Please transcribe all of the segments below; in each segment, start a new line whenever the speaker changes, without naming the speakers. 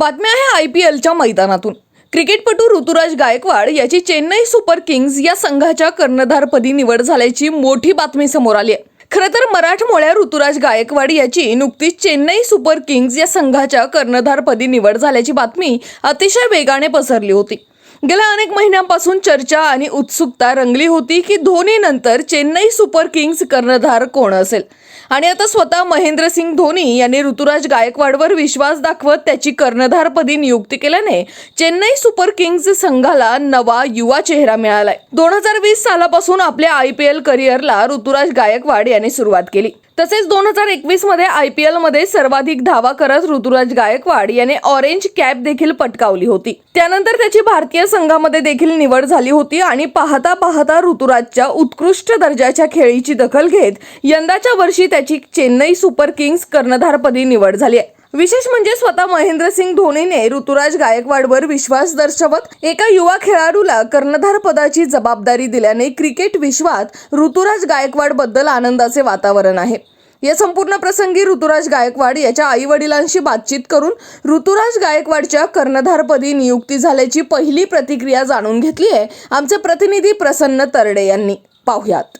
बातम्या आहे I P एलच्या मैदानातून. क्रिकेटपटू ऋतुराज गायकवाड याची चेन्नई सुपर किंग्ज या संघाच्या कर्णधारपदी निवड झाल्याची मोठी बातमी समोर आली आहे. खरं तर मराठमोळ्या ऋतुराज गायकवाड याची नुकतीच चेन्नई सुपर किंग्ज या संघाच्या कर्णधारपदी निवड झाल्याची बातमी अतिशय वेगाने पसरली होती. गेल्या अनेक महिन्यांपासून चर्चा आणि उत्सुकता रंगली होती की धोनीनंतर चेन्नई सुपर किंग्ज कर्णधार कोण असेल? आणि आता स्वतः महेंद्रसिंग धोनी यांनी ऋतुराज गायकवाडवर विश्वास दाखवत त्याची कर्णधारपदी नियुक्ती केल्याने चेन्नई सुपर किंग्ज संघाला नवा युवा चेहरा मिळालाय. दोन हजार वीस सालापासून आपल्या आय पी एल करिअरला ऋतुराज गायकवाड यांनी सुरुवात केली. तसेच दोन हजार एकवीसमध्ये आय पी एलमध्ये सर्वाधिक धावा करत ऋतुराज गायकवाड याने ऑरेंज कॅप देखील पटकावली होती. त्यानंतर त्याची भारतीय संघामध्ये देखील निवड झाली होती आणि पाहता पाहता ऋतुराजच्या उत्कृष्ट दर्जाच्या खेळीची दखल घेत यंदाच्या वर्षी त्याची चेन्नई सुपर किंग्ज कर्णधारपदी निवड झाली आहे. विशेष म्हणजे स्वतः महेंद्रसिंग धोनीने ऋतुराज गायकवाडवर विश्वास दर्शवत एका युवा खेळाडूला कर्णधार पदाची जबाबदारी दिल्याने क्रिकेट विश्वात ऋतुराज गायकवाडबद्दल आनंदाचे वातावरण आहे. या संपूर्ण प्रसंगी ऋतुराज गायकवाड याच्या आई वडिलांशी बातचीत करून ऋतुराज गायकवाडच्या कर्णधारपदी नियुक्ती झाल्याची पहिली प्रतिक्रिया जाणून घेतली आहे. आमचे प्रतिनिधी प्रसन्न तरडे यांनी. पाहुयात.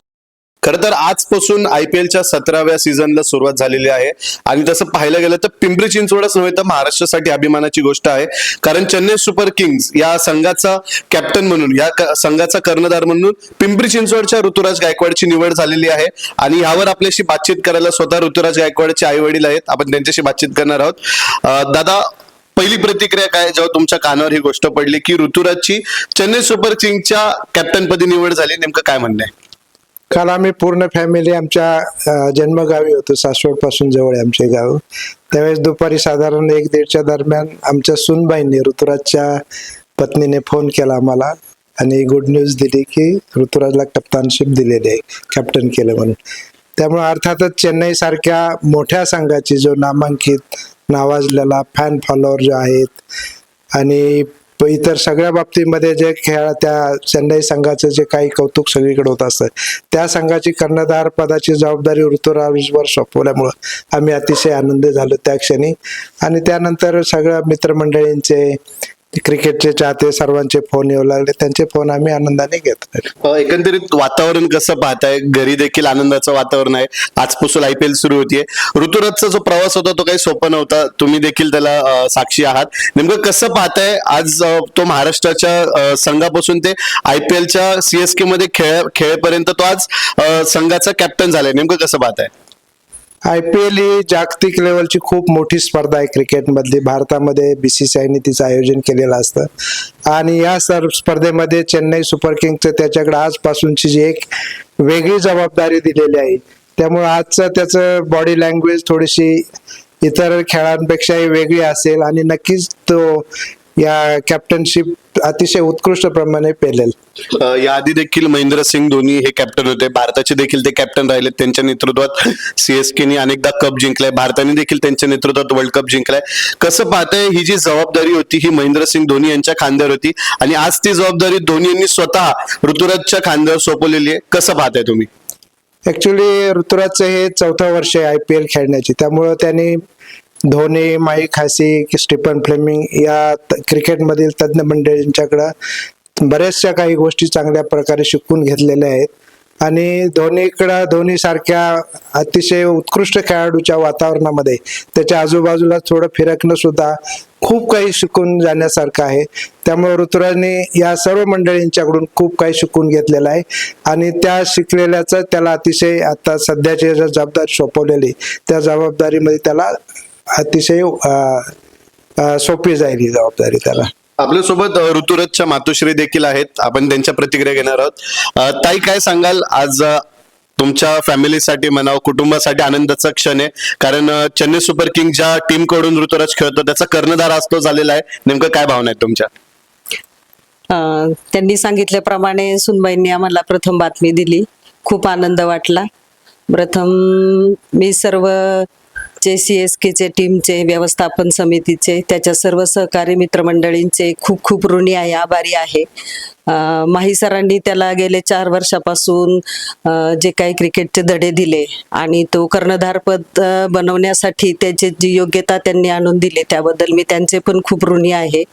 खरं तर आजपासून आय पी एलच्या सतराव्या सीझनला सुरुवात झालेली आहे. आणि तसं पाहायला गेलं तर पिंपरी चिंचवडच नव्हे तर महाराष्ट्रासाठी अभिमानाची गोष्ट आहे. कारण चेन्नई सुपर किंग्ज या संघाचा कॅप्टन म्हणून या संघाचा कर्णधार म्हणून पिंपरी चिंचवडच्या ऋतुराज गायकवाडची निवड झालेली आहे. आणि यावर आपल्याशी बातचीत करायला स्वतः ऋतुराज गायकवाडचे आई वडील आहेत. आपण त्यांच्याशी बातचीत करणार आहोत. दादा पहिली प्रतिक्रिया काय? जेव्हा तुमच्या कानावर ही गोष्ट पडली की ऋतुराजची चेन्नई सुपर किंग्जच्या कॅप्टनपदी निवड झाली नेमकं काय म्हणणं आहे?
काल आम्ही पूर्ण फॅमिली आमच्या जन्मगावी होतो सासवडपासून जवळ आहे आमचे गाव. त्यावेळेस दुपारी साधारण एक दीडच्या दरम्यान आमच्या सुनबाईंनी ऋतुराजच्या पत्नीने फोन केला आम्हाला आणि गुड न्यूज दिली की ऋतुराजला कप्तानशिप दिलेली आहे कॅप्टन केलं म्हणून. त्यामुळे अर्थातच चेन्नई सारख्या मोठ्या संघाची जो नामांकित नावाजलेला फॅन फॉलोअर जो आहेत आणि इतर सगळ्या बाबतीमध्ये जे खेळ त्या चेन्नई संघाचं जे काही कौतुक सगळीकडे होत असतं त्या संघाची कर्णधार पदाची जबाबदारी ऋतुराजवर सोपवल्यामुळं आम्ही अतिशय आनंदी झालो त्या क्षणी. आणि त्यानंतर सगळ्या मित्रमंडळींचे क्रिकेटचे चाहते सर्वांचे फोन येऊ लागले. त्यांचे फोन आम्ही आनंदाने घेत
एकंदरीत वातावरण कसं पाहताय? घरी देखील आनंदाचं वातावरण आहे. आजपासून आय पी एल सुरू होतीये. ऋतुराजचा जो प्रवास होता तो काही सोपा नव्हता. तुम्ही देखील त्याला साक्षी आहात. नेमकं कसं पाहताय? आज तो महाराष्ट्राच्या संघापासून ते आय पी एलच्या सीएसके मध्ये खेळ खेळेपर्यंत तो आज संघाचा कॅप्टन झालाय. नेमकं कसं पाहताय?
आय पी एल ही जागतिक लेवलची खूप मोठी स्पर्धा आहे क्रिकेटमधली भारतामध्ये बी सी सी आयने तिचं आयोजन केलेलं असतं. आणि या सर स्पर्धेमध्ये चेन्नई सुपर किंग्सचं त्याच्याकडे आजपासूनची जी एक वेगळी जबाबदारी दिलेली आहे. त्यामुळे आजचं त्याचं बॉडी लँग्वेज थोडीशी इतर खेळांपेक्षाही वेगळी असेल आणि नक्कीच तो या कॅप्टनशिप अतिशय उत्कृष्ट प्रमाणे पेलेल.
याआधी देखील महेंद्रसिंग धोनी हे कॅप्टन होते. भारताचे देखील ते कॅप्टन राहिले. त्यांच्या नेतृत्वात सीएसकेने अनेकदा कप जिंकलाय. भारताने देखील त्यांच्या नेतृत्वात वर्ल्ड कप जिंकलाय. कसं पाहताय ही जी जबाबदारी होती ही महेंद्रसिंग धोनी यांच्या खांद्यावर होती. आणि आज ती जबाबदारी धोनी यांनी स्वतः ऋतुराजच्या खांद्यावर सोपवलेली आहे. कसं पाहताय तुम्ही?
ऍक्च्युली ऋतुराजचं हे चौथं वर्ष आहे आय पी एल खेळण्याची. त्यामुळं त्यांनी Dhoni Mike Hussey Stephen Fleming या त- क्रिकेटमधील तज्ज्ञ मंडळींच्याकडं बऱ्याचशा काही गोष्टी चांगल्या प्रकारे शिकून घेतलेल्या आहेत. आणि धोनीकडं धोनीसारख्या अतिशय उत्कृष्ट खेळाडूच्या वातावरणामध्ये त्याच्या आजूबाजूला थोडं फिरकणं सुद्धा खूप काही शिकून जाण्यासारखं आहे. त्यामुळे ऋतुराजने या सर्व मंडळींच्याकडून खूप काही शिकून घेतलेलं आहे. आणि त्या शिकलेल्याचं त्याला अतिशय आता सध्याची जबाबदारी सोपवलेली त्या जबाबदारीमध्ये त्याला अतिशय सोपी जाईल ही जबाबदारी त्याला.
आपल्यासोबत ऋतुराजच्या मातोश्री देखील आहेत. आपण त्यांच्या प्रतिक्रिया घेणार आहोत. ताई काय सांगाल? आज तुमच्या फॅमिलीसाठी म्हणावं कुटुंबासाठी आनंदाचा क्षण आहे. कारण चेन्नई सुपर किंग ज्या टीमकडून ऋतुराज खेळतो त्याचा कर्णधार आज तो झालेला आहे. नेमकं काय भावना आहेत तुमच्या?
त्यांनी सांगितल्याप्रमाणे सुनबाईंनी आम्हाला प्रथम बातमी दिली. खूप आनंद वाटला. प्रथम मी सर्व चे सी एस केचे टीमचे व्यवस्थापन समितीचे त्याच्या सर्व सहकारी मित्रमंडळींचे खूप खूप ऋणी आहे आभारी आहे. माही सरांनी त्याला गेले चार वर्षापासून जे काही क्रिकेटचे धडे दिले आणि तो कर्णधारपद बनवण्यासाठी त्याचे जी योग्यता त्यांनी आणून दिली त्याबद्दल मी त्यांचे पण खूप ऋणी आहे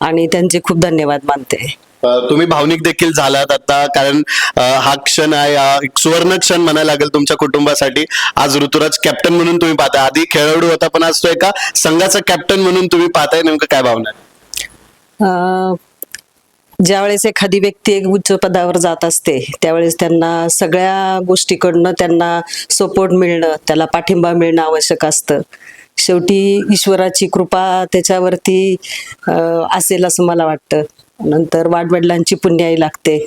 आणि त्यांचे खूप धन्यवाद मानते.
तुम्ही भावनिक देखील झालात आता कारण हा क्षण आहे एक सुवर्ण क्षण म्हणायला लागेल तुमच्या कुटुंबासाठी. आज ऋतुराज कॅप्टन म्हणून तुम्ही पाहताय. आधी खेळाडू होता पण आज तो एका संघाचा कॅप्टन म्हणून तुम्ही पाहताय. नेमकं काय भावना आहे?
ज्यावेळेस एखादी व्यक्ती एक उच्च पदावर जात असते त्यावेळेस त्यांना सगळ्या गोष्टीकडनं त्यांना सपोर्ट मिळणं त्याला पाठिंबा मिळणं आवश्यक असतं. शेवटी ईश्वराची कृपा त्याच्यावरती असेल असं मला वाटतं. नंतर वाडवडिलांची पुण्याई लागते.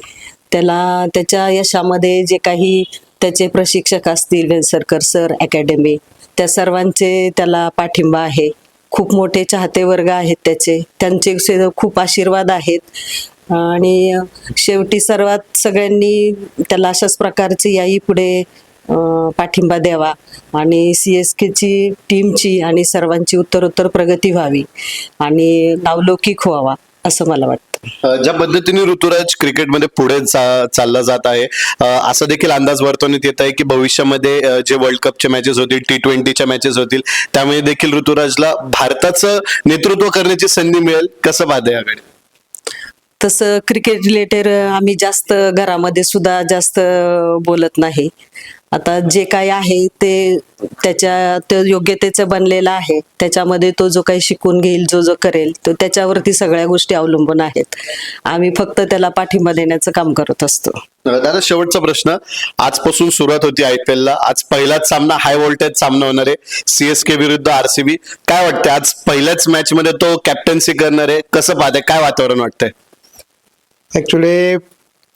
त्याला त्याच्या यशामध्ये जे काही त्याचे प्रशिक्षक असतील वेलसरकर सर अकॅडमी त्या सर्वांचे त्याला पाठिंबा आहे. खूप मोठे चाहते वर्ग आहेत त्याचे. त्यांचे खूप आशीर्वाद आहेत. आणि शेवटी सर्वात सगळ्यांनी त्याला अशाच प्रकारचे याही पुढे पाठिंबा द्यावा आणि सी एस केची टीमची आणि सर्वांची उत्तरोत्तर प्रगती व्हावी आणि नावलौकिक व्हावा. असं मला वाटतं.
ज्या पद्धतीने ऋतुराज क्रिकेटमध्ये पुढे चालला जात आहे असा देखील अंदाज वर्तवण्यात येत आहे की भविष्यामध्ये जे वर्ल्ड कपचे मॅचेस होतील टी ट्वेंटीच्या मॅचेस होतील त्यामध्ये देखील ऋतुराजला भारताचं नेतृत्व करण्याची संधी मिळेल कसं पाहते याकडे
तसं क्रिकेट रिलेटेड आम्ही जास्त घरामध्ये सुद्धा जास्त बोलत नाही. आता जे काही आहे ते त्याच्या ते योग्यतेचं बनलेलं आहे. त्याच्यामध्ये तो जो काही शिकून घेईल जो जो करेल तो त्याच्यावरती सगळ्या गोष्टी अवलंबून आहेत. आम्ही फक्त त्याला पाठिंबा देण्याचं काम करत असतो.
दादा शेवटचा प्रश्न. आजपासून सुरुवात होती आयपीएल ला आज पहिलाच सामना हाय व्होल्टेज सामना होणार आहे. सीएसके विरुद्ध आरसीबी काय वाटतंय? आज पहिल्याच मॅच मध्ये तो कॅप्टन्सी करणार आहे कसं पाहते काय वातावरण वाटतंय?
ऍक्च्युली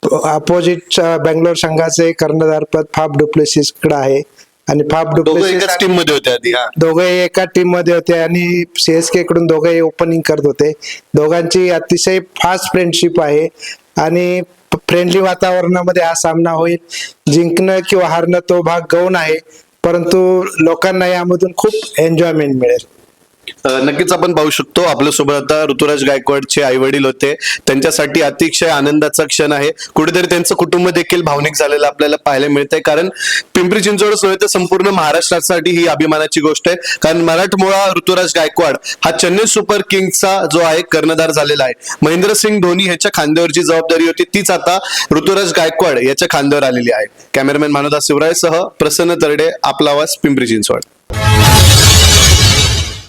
अपोजिट बेंगलोर संघाचे कर्णधारपद फाफ डुप्लेसिसकडे आहे. आणि फाफ
दोघं
डुप्लेसिस
टीममध्ये होते
दोघेही एका टीममध्ये होते आणि सीएसके कडून दोघेही ओपनिंग करत होते. दोघांची अतिशय फास्ट फ्रेंडशिप आहे. आणि फ्रेंडली वातावरणामध्ये हा सामना होईल. जिंकणं किंवा हारणं तो भाग गौण आहे. परंतु लोकांना यामधून खूप एन्जॉयमेंट मिळेल.
नक्कीच आपण पाहू शकतो. आपल्यासोबत आता ऋतुराज गायकवाडचे आई वडील होते. त्यांच्यासाठी अतिशय आनंदाचा क्षण आहे. कुठेतरी त्यांचं कुटुंब देखील भावनिक झालेलं आपल्याला पाहायला मिळतंय. कारण पिंपरी चिंचवडच नव्हे तर संपूर्ण महाराष्ट्रासाठी ही अभिमानाची गोष्ट आहे. कारण मराठमोळा ऋतुराज गायकवाड हा चेन्नई सुपर किंग्सचा जो आहे कर्णधार झालेला आहे. महेंद्रसिंग धोनी ह्याच्या खांद्यावरची जबाबदारी होती. तीच आता ऋतुराज गायकवाड याच्या खांद्यावर आलेली आहे. कॅमेरामॅन मानवदास शिवराय सह प्रसन्न तरडे आपला आवाज पिंपरी चिंचवड.